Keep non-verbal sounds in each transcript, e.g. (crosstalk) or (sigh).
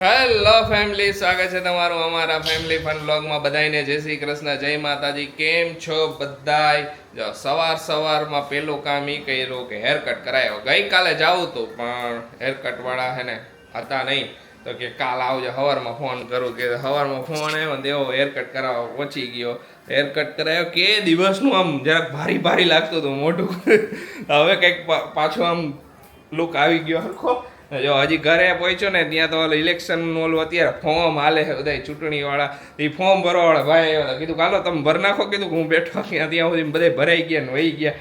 Hello family સ્વાગત છે તમારું અમારા ફેમિલી ફન બ્લોગમાં બધાને જય શ્રી કૃષ્ણ, જય માતાજી. કેમ છો બધાય? જો, સવાર સવારમાં પેલું કામ એ કર્યું કે હેર કટ કરાયો. ગઈકાલે જાવું હતું પણ હેર કટ વાળા હે ને હતા નહીં. તો કે કાલ આવજો, સવારમાં ફોન કરું કે સવારમાં ફોન આવ્યો ને એવો હેર કટ કરાવવા પહોંચી ગયો. હેર કટ કરાયો કે દિવસનું આમ જરાક ભારી ભારી લાગતું હતું, મોઢું. (laughs) હવે કંઈક પાછું આમ લુક આવી ગયો હરખો. જો હજી ઘરે પહોંચ્યો ને, ત્યાં તો ઇલેક્શન ઓલું અત્યારે ફોર્મ હાલે છે બધા ચૂંટણી વાળા એ ફોર્મ ભરવા વાળા ભાઈ કીધું, કાલો, તમે ભર નાખો. કીધું, હું બેઠો ત્યાં ત્યાં સુધી બધે ભરાઈ ગયા ને વહી ગયા.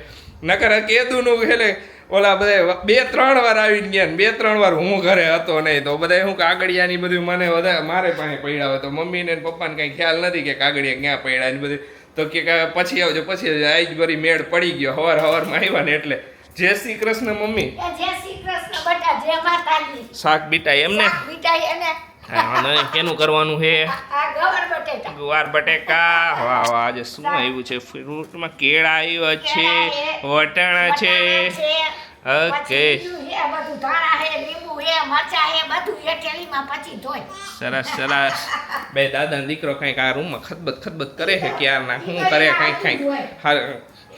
નકર કેદું નું એટલે ઓલા બધા બે, ત્રણ વાર આવી ગયા બે, ત્રણ વાર હું ઘરે હતો નહીં. તો બધા શું કાગળિયાની બધું મને વધારે મારે પાસે પડ્યા હોય તો મમ્મીને પપ્પાને કંઈ ખ્યાલ નથી કે કાગળિયા ક્યાં પડ્યા ને બધું. તો કે પછી આવજો પછી આવજો. આજ ભરી મેળ પડી ગયો. હવાર હવારમાં આવ્યા ને એટલે જય શ્રી કૃષ્ણ મમ્મી. જય શ્રી કૃષ્ણ બટા જય માતાજી. શાક બીટા એમને? ને એને. હા, કેનું કરવાનું છે? ગવર બટેકા. વાહ વાહ આજે શું આવ્યું છે? ફ્રૂટમાં કેળા આવ્યા છે વટાણા છે. ઓકે. સરસ સરસ. બે દાદા દીકરો કંઈક આ રૂમમાં ખતબત ખતબત કરે છે ક્યાર ના શું કરે? કંઈક કંઈક.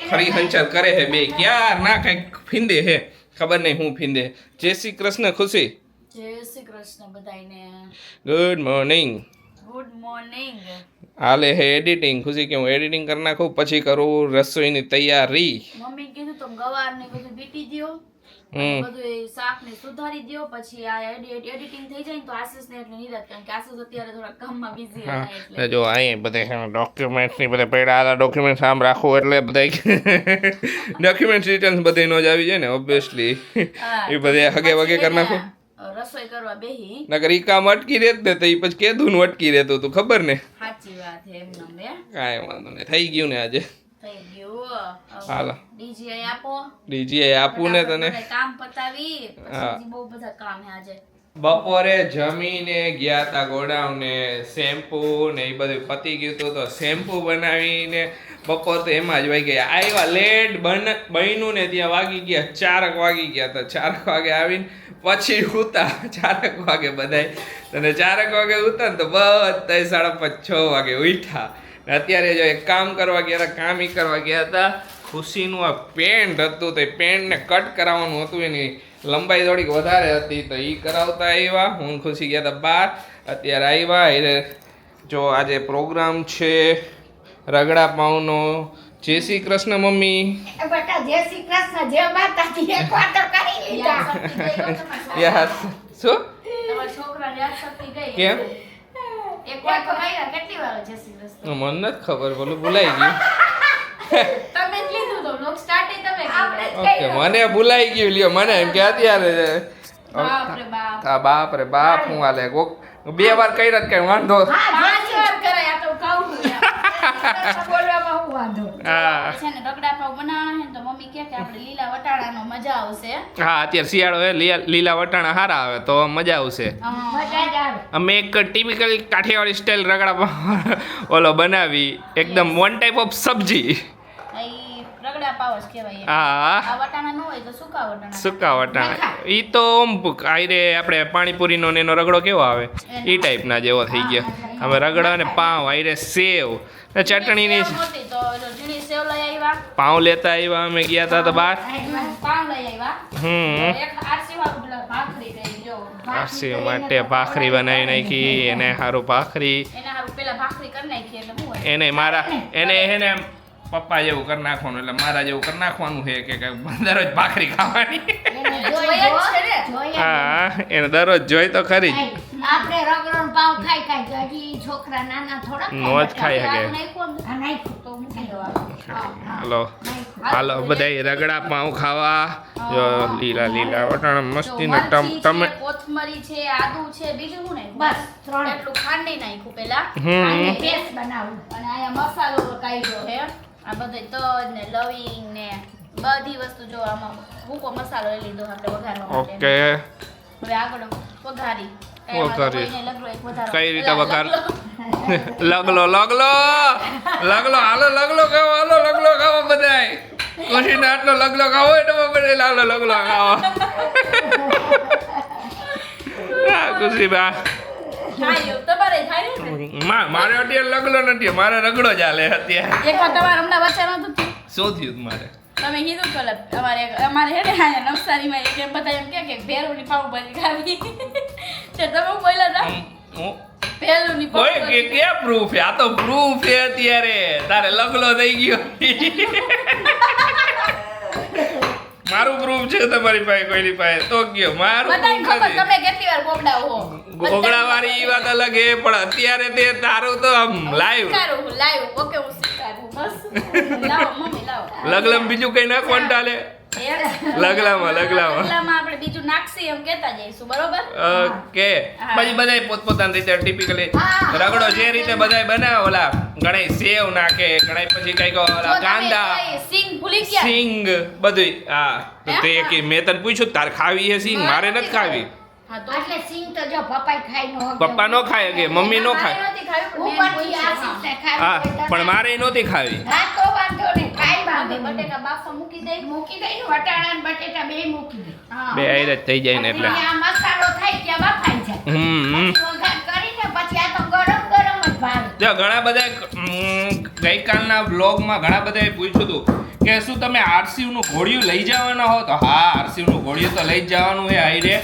ખરી હંચર કરે હે બે. ક્યાર ના કંઈક ફીંદે હે? ખબર નહીં હું ફીંદે. જય શ્રી કૃષ્ણ ખુશી? જય શ્રી કૃષ્ણ બધાને ગુડ મોર્નિંગ ગુડ મોર્નિંગ હાલે હે એડિટિંગ ખુશી કે હું એડિટિંગ કરી નાખું પછી કરું રસોઈની તૈયારી. મમ્મી કીધું તો ગવાર ને બધું બીટી હમ બધું શાક ને સુધારી દો પછી આ એડિટિંગ થઈ જાય ને તો આશિષ ને એટલે નિરાત કારણ કે આશિષ અત્યારે થોડા કામમાં બિઝી હા. હતા એટલે. જો અહીં બધે ડોક્યુમેન્ટ્સની બધે પેડા હતા ડોક્યુમેન્ટ્સ આમ રાખો એટલે બધા ડોક્યુમેન્ટ રિટર્ન્સ (laughs) બધે નો જ આવી જાય ને ઓબ્વિયસલી એ બધે હગે વગે કર નાખો. રસોઈ કરવા બેહી. નકર ઈ કામ અટકી રહેત ને તો ઈ પછી કેદું નું અટકી રહેતું તું ખબર ને? સાચી વાત છે એમ કાંઈ વાંધો નહીં થઈ ગયું ને આજે. થઈ ગયું. હાલો. ડીજી આપો. ડીજીએ આપું ને તને. કામ પતાવી. પછી બહુ બધા કામ હે આજે. બપોરે જમીને ગયા તા ગોડાઉન શેમ્પુ ને એ બધું પતી ગયું હતું તો શેમ્પુ બનાવીને બપોર તો એમાં જ વાગી ગયા. આવ્યા લેટ બન બન્યું ને ત્યાં વાગી ગયા. ચારક વાગી ગયા હતા. ચારક વાગે આવીને પછી ઉતા. (laughs) ચારક વાગે બધાય. અને ચારક વાગે ઉતા ને તો બધા સાડા પાંચ છ વાગે ઉઠ્યા. અત્યારે જો એક કામ કરવા ગયા હતા કામ ઈ કરવા ગયા હતા ખુશીનું આ પેન્ટ હતું તો એ પેન્ટને કટ કરાવવાનું હતું એની લંબાઈ થોડીક વધારે હતી તો એ કરાવતા આવ્યા હું ખુશી ગયા હતા બહાર અત્યારે આવ્યા એટલે જો આજે પ્રોગ્રામ છે રગડા પાઉનો. જય શ્રી કૃષ્ણ મમ્મી. એ બેટા જય શ્રી કૃષ્ણ જય માતાજી. એક તો કરી લીધા. શું? તમારા યાદ ગઈ? કેમ? એક વાર તો કર્યા કેટલી વાર જય શ્રી કૃષ્ણ મને નથી ખબર બોલું ભૂલાઈ ગયું. (laughs) તમે જ લીધું તો લોક સ્ટાર્ટ તમે ઓકે મને ભૂલાઈ ગયું લ્યો મને એમ કે અત્યારે બાપ રે બાપ. આ બાપ રે બાપ હું આલે કોક બે વાર કર્યા કઈ વાંધો. હા પાંચ વાર કરાય આ તો કહું. (laughs) બોલવામાં હું વાંધો? હા છે ને રગડા પાવ બનાવવાના છે ને તો મમ્મી કહે કે આપણે લીલા વટાણાનો મજા આવશે. હા અત્યારે શિયાળો હે લીલા લીલા વટાણા સારા આવે તો મજા આવશે. મજા જ આવે. અમે એક ટિપિકલ કાઠિયાવાડી સ્ટાઇલ રગડા (laughs) ઓલો બનાવી એકદમ વન ટાઈપ ઓફ સબ્જી. રગડા પાવ કહેવાય હા. આ વટાણા ન હોય તો સૂકા વટાણા. સુકા વટાણા. ઈ તો ઓમ આપણે પાણીપુરીનો ને એનો રગડો કેવો આવે? એ ટાઈપના જેવો થઈ ગયો. અમે રગડા ને પાવ આઈરે સેવ. ને ચટણીની પાઉં નહોતી તો ઓલો ઝીણી સેવ લઈ આવ્યા પાવ લેતા આવ્યા અમે ગયા તા તો બહાર હમ. આરસી માટે ભાખરી બનાવી નાખી. એને સારું ભાખરી. એના હારું પેલા ભાખરી કરી નાખી એટલે શું હોય. એને મારા એને એને પપ્પા જેવું કરી નાખવાનું એટલે મારા જેવું કરી નાખવાનું છે કે કંઈક દરરોજ ભાખરી ખાવાની. હા એને દરરોજ જોઈ તો ખરી જ. પાવ ખાઈ ખાઈ તો હજી છોકરા નાના થોડા નો જ ખાઈ શકે ને હાલો. હાલો બધા રગડા પાઉં ખાવા. જો લીલા લીલા વટાણા મસ્તી મસ્તીના ટમ ટમે કોથમરી છે આદુ છે બીજું શું નાખ્યું? બસ ત્રણ. એટલું ખાંડી નાખ્યું પેલા. અને પેસ્ટ બનાવું. અને આયા મસાલો કાઢ્યો છે. આ બધે તજ ને લવિંગ ને બધી વસ્તુ જો આમાં ભૂકો મસાલો લઈ લીધો આપણે વઘારવા માટે. ઓકે. હવે આગળ વઘારી. વઘારી. કોઈને લગડો એક વધારો. કઈ રીતે વઘાર? લગલો લગલો! લગલો હાલો લગલો ખાવો હાલો લગલો ખાવો બધાય. કોશીને આટલો લગલો ખાવો એટલે બધા લાલો લગલો ખાવો હા ખુશી બા થાય એવું તમારે થાય ને? મા- મારે અત્યારે લગલો નથી મારે રગડો ચાલે અત્યારે? શું થયું મારે? તમે કીધું અમારે અમારે હે ને નવસારીમાં એક એમ બધા એમ કે ભેરુની પાવભાજી ખાવી. તો તમે બોલ્યા હતા? હું- હું? ભેરુની કોઈ કે પાવભાજી પ્રૂફ આ તો પ્રૂફ છે અત્યારે. તારે લગલો થઈ ગયો. મારું પ્રૂફ છે તમારી પાસે કોઈની પાસે? તો કયો મારું ખબર તમે કેટલી વાર ગોગડાઓ હો. ગોગડા વાળી વાત અલગ હે પણ અત્યારે તે તારું તો આમ લાઈવ લાઈવ ઓકે હું સ્વીકારું. બસ. (laughs) લાવો મમ્મી લાવો. લગલમ બીજું કઈ નાખવાનું ચાલે લગલામાં, લગલામાં. લગલામાં આપણે બીજું નાખશી એમ કહેતા જઈશું બરોબર? ઓકે. પછી બધાય પોતપોતાની રીતે ટિપિકલી રગડો જે રીતે બધાય બનાવે ઓલા ઘણાય સેવ નાખે ઘણાય પછી કંઈક ઓલા કાંદા સિંગ ભૂલી ગયા? સિંગ બધું હા. તો તે? કે મેં તને પૂછ્યું તાર ખાવી હે સિંગ? મારે નથી ખાવી. પપ્પા નો ખાય કે મમ્મી નો ખાય. હા. પણ મારે નહોતી ખાવી. હા તો વાંધો નહીં કાંઈ વાંધો મમ્મી નહીં. બટેકા બાફવા મૂકી દઈ. મૂકી દઈ ને વટાણા ને બટેટા બે આયર થઈ જાય ને એટલે. હમ ઘણા બધા ગઈકાલના બ્લોગમાં ઘણા બધાએ પૂછ્યું હતું કે શું તમે આરસીયુનું ઘોડિયું લઈ જવાના હો? તો હા આરસીયુનું ઘોડિયું તો લઈ જ જવાનું આઈ હાઈરે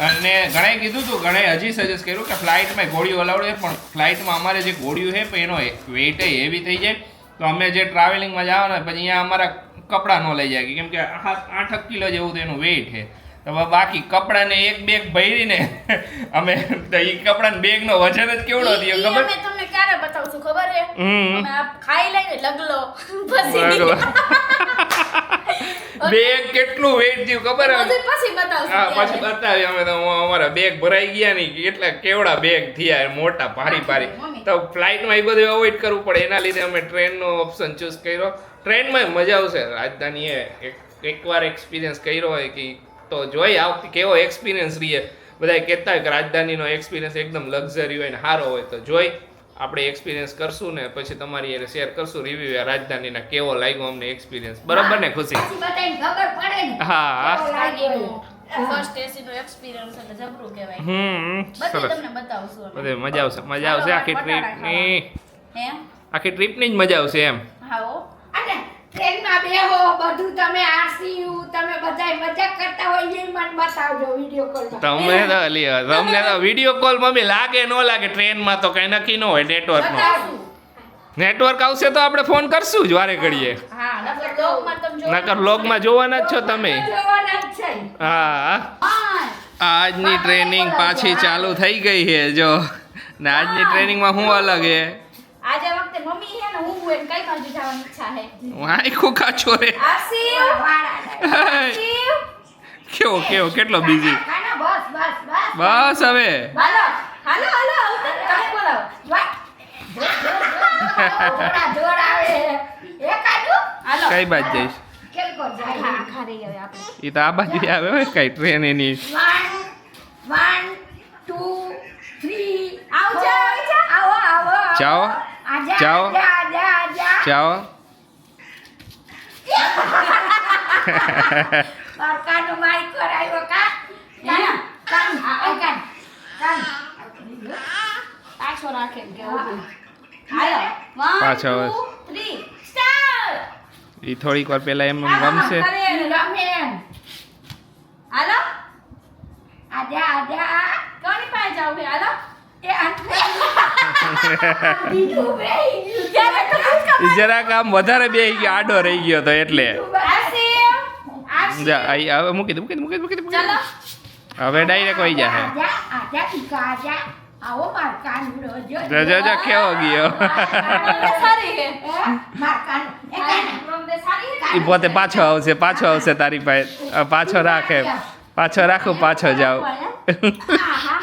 અને ઘણાએ કીધું હતું ઘણાએ હજી સજેસ્ટ કર્યું કે ફ્લાઇટમાં ગોળીઓ અલાઉડ છે પણ ફ્લાઇટમાં અમારે જે ગોળીઓ છે એનો વેઇટ હેવી થઈ જાય. તો અમે જે ટ્રાવેલિંગમાં જવાના પછી અહીંયા અમારા કપડાં ન લઈ જાય કેમ કે આઠ કિલો જેવું તો એનું વેઇટ છે. તો બાકી કપડાને એક બેગ ભરીને (laughs) અમે તો એ કપડાને બેગનો વજન જ કેવડો થયો ખબર? અમે તમને ક્યારે બતાવશું ખબર છે. અમે ખાઈ લઈને લગલો. (laughs) પછી લગલો. (laughs) બેગ કેટલું વેટ થયું ખબર પછી હા પછી બતાવી અમે તો અમારા બેગ ભરાઈ ગયા નહીં કેટલા કેવડા બેગ થયા મોટા ભારી ભારી. તો ફ્લાઇટમાં એ બધું અવોઇડ કરવું પડે. એના લીધે અમે ટ્રેનનો ઓપ્શન ચૂઝ કર્યો. ટ્રેનમાં મજા આવશે. રાજધાનીએ એક એકવાર એક્સપિરિયન્સ કર્યો હોય કે તો જોઈ આવતી કેવો એક્સપિરિયન્સ રહીએ. બધા કહેતા હોય કે રાજધાનીનો એક્સપિરિયન્સ એકદમ લક્ઝરી હોય ને સારો હોય તો જોઈ. આપણે એક્સપિરિયન્સ કરશું ને પછી તમારી એને શેર કરશું. રિવ્યુ રાજધાનીના કેવો લાગ્યો અમને એક્સપિરિયન્સ બરાબર ને ખુશી? પછી બધાને ખબર પડે હા ફર્સ્ટ એસી નો એક્સપિરિયન્સ એટલે જબરું કહેવાય. હમ બધું તમને બતાવશું બધે મજા આવશે. મજા આવશે. આખી ટ્રીપની હે? આખી ટ્રીપની જ મજા આવશે એમ. હા. ટ્રેનમાં બેહો? બધું તમે આરસીયુ તમે બધાય મજાક કરતા હોય એ મને બતાવજો વિડિયો કોલ તમને તો લ્યો તમને તો વિડિયો કોલ મમ્મી લાગે ન લાગે ટ્રેનમાં તો કઈ નક્કી ન હોય નેટવર્કનો બતાવશું. નેટવર્ક આવશે તો આપણે ફોન કરશું જ વારે ઘડીએ. નકર બ્લોગમાં જોવાના જ છો. તમે. હા હા. આજની ટ્રેનિંગ પાછી ચાલુ થઈ ગઈ છે જો. ને આજની ટ્રેનિંગમાં શું અલગ છે? આજે વખતે મમ્મી કઈ બાજુ જવાની ઈચ્છા છે હું? આખું કાચો રે. આશિવ વાળા આશિવ કેવો કેવો કેટલો બીજી બસ બસ બસ. બસ હવે. હાલો હાલો હાલો તમે કઈ બાજુ જઈશ? કેલકો જાય? હા હવે આપણે. એ તો આ બાજુ આવે હોય કઈ ટ્રેન એની. જાઓ. જાઓ. જાઓ. પાછો એ થોડીક વાર પેલા એમ રમશે. એમ. હાલો. આજા આજા કોની પાસે જાવ હાલો. એ (laughs) અંતરે બીજું બેહી ગયું. ત્યારે તો કૂદકા ઈ જરાક આમ વધારે બે ગયો આડો રહી ગયો તો એટલે. જા આઈ હવે મૂકી દે મૂકી દે મૂકી દે, મૂકી હવે ડાયરેક્ટ વહી જાહે. આવો માર કાનુડો જો જો, જો, જો, કેવો ગયો. સારી હે? માર કાન એ કાન સારી પોતે પાછો આવશે પાછો આવશે તારી પાસે. પાછો રાખે. પાછો રાખો પાછો જાવ હા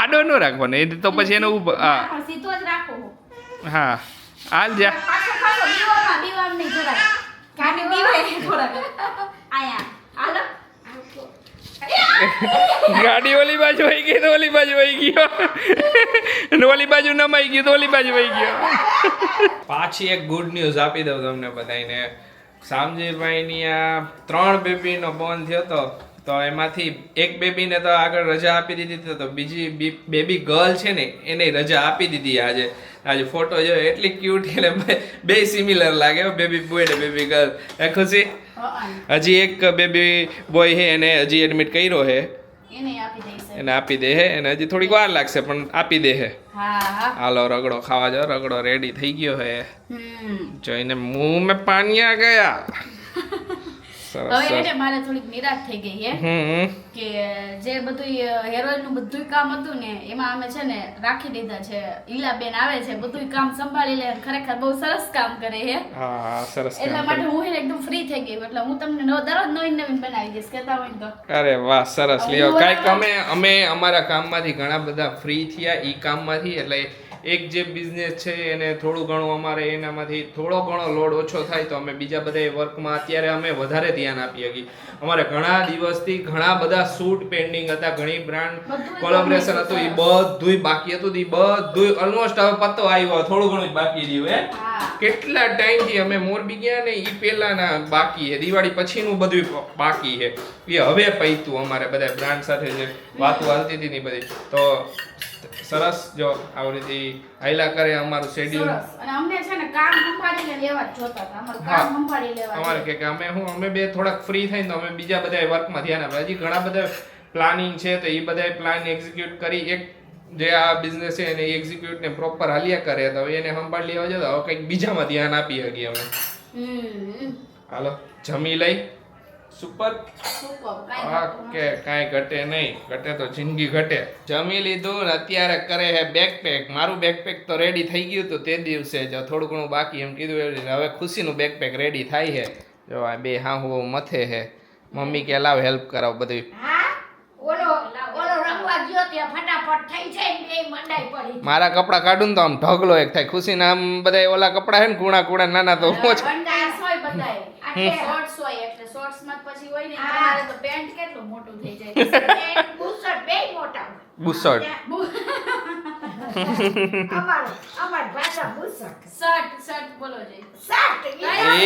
આડો ન રાખવાનો એ તો પછી એને સીધો જ રાખો. હા. હાલ જા. ગાડી ઓલી બાજુ વહી ગઈ તો ઓલી બાજુ વહી ગયો. ઓલી બાજુ નમાઈ ગયું તો ઓલી બાજુ વહી ગયો. પાછી એક ગુડ ન્યૂઝ આપી દઉં તમને બધાને સામજીભાઈની આ ત્રણ બેબીનો બોન થયો તો તો એમાંથી એક બેબીને તો આગળ રજા આપી દીધી તો બીજી બેબી ગર્લ છે ને એને રજા આપી દીધી આજે. આજે ફોટો જોયો એટલી ક્યુટ એટલે બે- સિમિલર લાગે બેબી બોય ને બેબી ગર્લ એ ખુશી? હજી એક બેબી બોય છે એને હજી એડમિટ કર્યો છે. એને આપી દે હે એને હજી થોડીક વાર લાગશે પણ આપી દે હે હા હા. હાલો રગડો ખાવા જાઓ રગડો રેડી થઈ ગયો હે જોઈને મુંહ મેં પાનિયા ગયા. સરસ હવે એને મારે થોડીક નિરાશ થઈ ગઈ હે કે જે બધું હેરોઈનનું બધું કામ હતું ને એમાં અમે છે ને રાખી દીધા છે. ઈલાબેન આવે છે બધું કામ સંભાળી લે ખરેખર બહુ સરસ કામ કરે હે. હા સરસ એટલા માટે હું એકદમ ફ્રી થઈ ગઈ એટલે હું તમને નવ- દરરોજ નવીન નવીન બનાવી દઈશ કેતા હોય તો. અરે વાહ સરસ. લ્યો કાંઈક અમે અમે અમારા કામમાંથી ઘણા બધા ફ્રી થયા ઈ કામમાંથી એટલે એક જે બિઝનેસ છે એને થોડું ઘણું અમારે એનામાંથી થોડો ઘણો લોડ ઓછો થાય તો અમે બીજા બધા વર્કમાં અત્યારે અમે વધારે ધ્યાન આપીએ છીએ. અમારે ઘણા દિવસથી ઘણા બધા શૂટ પેન્ડિંગ હતા ઘણી બ્રાન્ડ કોલેબોરેશન હતું એ બધું બધુંય બાકી હતું એ બધુંય ઓલમોસ્ટ હવે પત્તો આવ્યો થોડું ઘણું બાકી રહ્યું હા કેટલા ટાઈમથી અમે મોરબી ગયા ને એ પહેલાના બાકી છે. દિવાળી પછીનું બધું બાકી છે. એ હવે પૈતું અમારે બધા બ્રાન્ડ સાથે જે વાતો હાલતી હતી ને બધી. તો સરસ જો આવી રીતે હાઈલા કરે અમારું શેડ્યુલ અને અમને છે ને કામ સંભાળીને લેવા જ જોતા હતા. અમારું. કામ સંભાળી લેવા અમારે કે કે અમે હું અમે બે થોડાક ફ્રી થઈને તો અમે બીજા બધા વર્કમાં ધ્યાન આપે હજી ઘણા બધા પ્લાનિંગ છે તો એ બધા પ્લાન એક્ઝિક્યુટ કરી એક જે આ બિઝનેસ છે એને એક્ઝિક્યુટ ને પ્રોપર હાલ્યા કરે તો હવે એને સંભાળી લેવા જતા હવે કંઈક બીજામાં ધ્યાન આપી શકીએ અમે. હાલો જમી લઈ? સુપર. ઓકે કાંઈ ઘટે નહીં ઘટે તો જિંદગી ઘટે. જમી લીધું ને અત્યારે કરે હે બેકપેક મારું બેકપેક તો રેડી થઈ ગયું હતું તે દિવસે જ. થોડું ઘણું બાકી એમ કીધું એવી હવે ખુશીનું બેકપેક રેડી થાય છે જો આ બે હા હું મથે હે. મમ્મી કે લાવ હેલ્પ કરાવ બધી. હા? ઓલો ઓલો રંગવા ગયો ત્યાં ફટાફટ થઈ જાય ને એ મંડાઈ પડી મારા કપડા કાઢું ને તો આમ ઢગલો એક થાય ખુશીના આમ બધા ઓલા કપડા હે ને કુણા કુણા નાના તો. ઓછા બંડાસ હોય બધાય. હમ. શોર્ટ્સ હોય એટલે શોર્ટ્સમાં પછી હોય ને તમારે તો પેન્ટ કેટલું મોટું થઈ જાય (laughs) બુશર્ટ બેય મોટા બુસટ અમારું અમાર ભાષા બુશર્ટ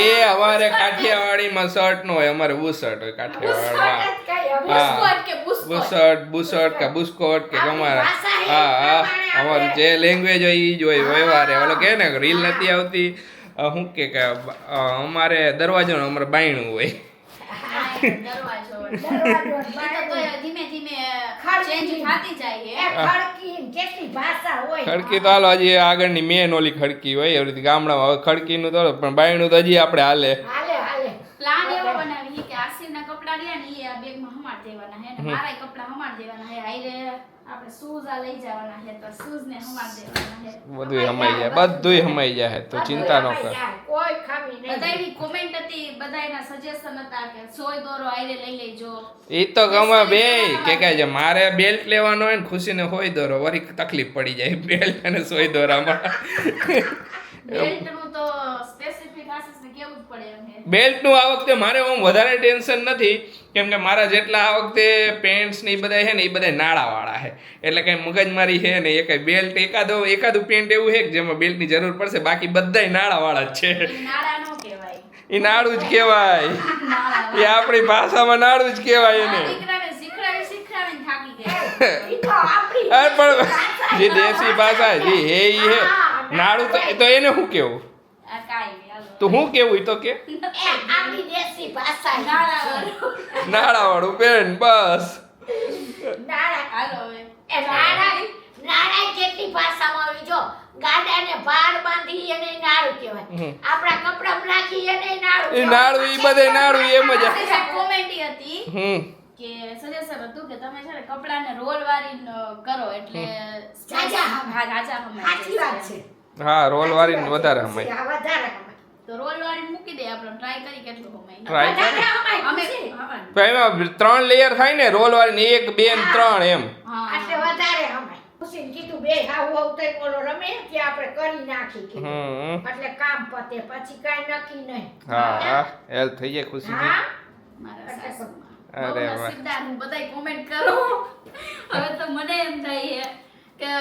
એ અમારે કાઠિયાવાડીમાં શર્ટ નો હોય અમારે બુશર્ટ હોય કાઠિયાવાડમાં. બુશર્ટ. બુસ્કોટ કે બુસ્કોટ કે તમારા હા હા. અમારું જે લેંગ્વેજ હોય એ જ હોય વ્યવહારે. ઓલો કે ને રીલ નથી આવતી. શું કે કે અમારે દરવાજો અમારે બાયણું હોય. દરવાજો. ખડકી. ને કેટલી ભાષા હોય. ખડકી તો હાલ હજી આગળની મેન ઓલી ખડકી હોય એવી રીતે ગામડામાં હવે ખડકીનું તો પણ બાયણું તો હજી આપણે હાલે. હાલે પ્લાન એવો બનાવી કે આરસીના કપડા રહ્યા ને એ આ બેગમાં હમાડ દેવાના હે ને મારા કપડા હમાડ દેવાના હે. આઈરે આપણે શૂઝ આ લઈ જવાના હે તો શૂઝ ને હમાડ દેવાના હે. બધું હમાઈ જાય બધું હમાઈ જાય તો ચિંતા ન કર. કોઈ ખામી નહીં. બધાયની કોમેન્ટ હતી બધાયના સજેશન હતા કે સોય દોરો આઈરે લઈ લેજો. એ તો ગમે બે કે કે છે મારે બેલ્ટ લેવાનો હોય ને ખુશીને હોય દોરો. વરી તકલીફ પડી જાય બેલ્ટ અને સોય દોરામાં. બેલ્ટનું તો સ્પેસિફિક બેલ્ટનું આ વખતે મારે હું વધારે ટેન્શન નથી કેમ કે મારા જેટલા આ વખતે પેન્ટ્સ ને એ બધા છે ને એ બધા નાળાવાળા છે એટલે કંઈ મગજમારી છે ને એ કંઈ બેલ્ટ એકાદો એકાદું પેન્ટ એવું છે કે જેમાં બેલ્ટની જરૂર પડશે બાકી બધાય નાળાવાળા જ છે. એ નાળા નો કહેવાય. એ નાળું જ કહેવાય. એ આપણી ભાષામાં નાળું જ કહેવાય એને. (laughs) પણ જે દેશી ભાષા જે હે ઈ હે. નાળું તો એ તો એને શું કેવું. તો હું કેવું ઈ તો કે? નાળા વાળું પેન્ટ બસ. એ એ હા રોલ વાળી વધારે વધારે હમાય. તો રોલ વાળીને મૂકી દે આપણે ટ્રાય કરી કેટલું હમાય Try વધારે અમે તો એમાં ત્રણ લેયર થાય ને રોલ વાળીને એક બે ને ત્રણ એમ. એટલે વધારે હમાય ખુશીને કીધું બે હાવ હાવ થઈ ઓલો રમે કે આપણે કરી નાખી કીધું. એટલે કામ પતે પછી કાઈ નક્કી નહીં. હા હા. હેલ્પ થઈ જાય ખુશીથી હા? મારા સાસુમાં. અરે વાહ. નસીબદાર હું બધાય comment કરું. હવે તો મને એમ થાય છે કે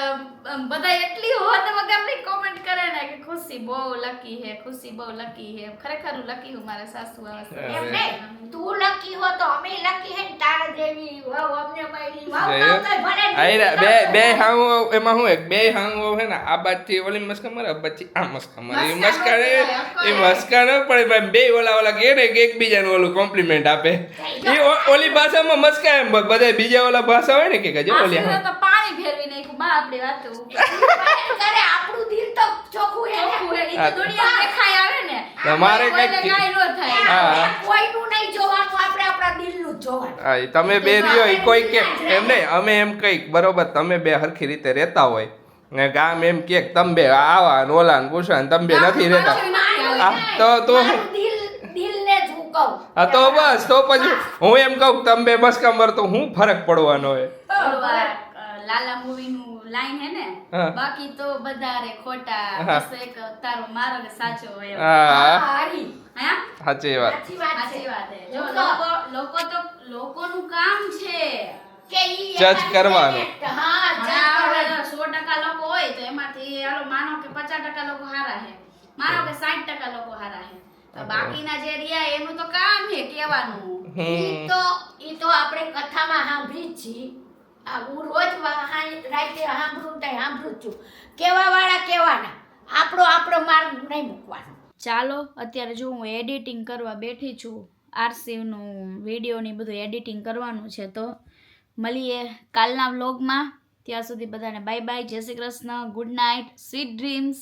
બધા એટલી હોત વગરની કોમેન્ટ કરે ને કે ખુશી બહુ લકી હે ખુશી બહુ લકી હે ખરેખર હું લકી હું મારા સાસુ આવે. એમ ને તું લકી હો તો અમે લકી હે તારા જેવી. વાવ અમને મળી વાવ? તો ભલે આયરા બે બે હાઉ એમાં હું એક બે હાઉ હે ને આ બાજથી ઓલી મસ્કા મારે આ બાજથી આ મસ્કા મારે એ મસ્કા મસ્કા એ મસ્કા ન પડે ભાઈ બે ઓલા ઓલા કે ને કે એકબીજાનું ઓલું કોમ્પ્લિમેન્ટ આપે. એ ઓલી ભાષામાં મસ્કા એમ બધા બીજા ઓલા ભાષા હોય ને કે કહેજો ઓલી પાણી ફેરવી નાખ્યું આપણે વાત કરે આપણું દિલ તો ચોખ્ખું હે ને. એ તો દુનિયા દેખાય આવે ને. તમારે કઈ કંઈક- કાંઈ થાય. કોઈનું નહીં જોવાનું આપણે આપણા દિલનું જ જોવાનું. હા, તમે બે રહ્યો એ કોઈ કે એમ નહીં અમે એમ કંઈક બરોબર તમે બે હરખી રીતે રહેતા હોય. ને ગામ એમ કે તમે બે આવા ને ઓલા ને પૂછવા ને તમે બે નથી રહેતા. તો- તો- હું તો બસ તો પછી હું એમ કહું તમે બે મસ્કા મારો તો હું ફરક પડવાનો હોય. લાલા મૂવી નું લાઈન હે ને બાકી તો બધા રે ખોટા બસ એક તારો મારો ને સાચો હોય હા. સાચી વાત. સાચી વાત સાચી વાત જો લોકો લોકો તો લોકોનું કામ છે. કે ઈ જજ કરવાનું. હા જજ કરવાનું. સો ટકા લોકો હોય તો એમાંથી હાલો માનો કે પચાસ ટકા લોકો હારા હે માનો કે સાઠ ટકા લોકો હારા હે તો બાકીના જે રહ્યા એનું તો કામ હે કેવાનું ઈ તો ઈ તો આપણે કથામાં સાંભળી જ છીએ. હું રોજ રાતે સાંભળું ને સાંભળું છું. કેવા વાળા કેવાના. આપણો આપણો માર્ગ નહીં મૂકવાનો. ચાલો, અત્યારે જો હું એડિટિંગ કરવા બેઠી છું આરસીવનું વિડીયોની બધું એડિટિંગ કરવાનું છે તો મળીએ કાલના વ્લોગમાં ત્યાં સુધી બધાને bye bye Jai Shri Krishna. Good night sweet dreams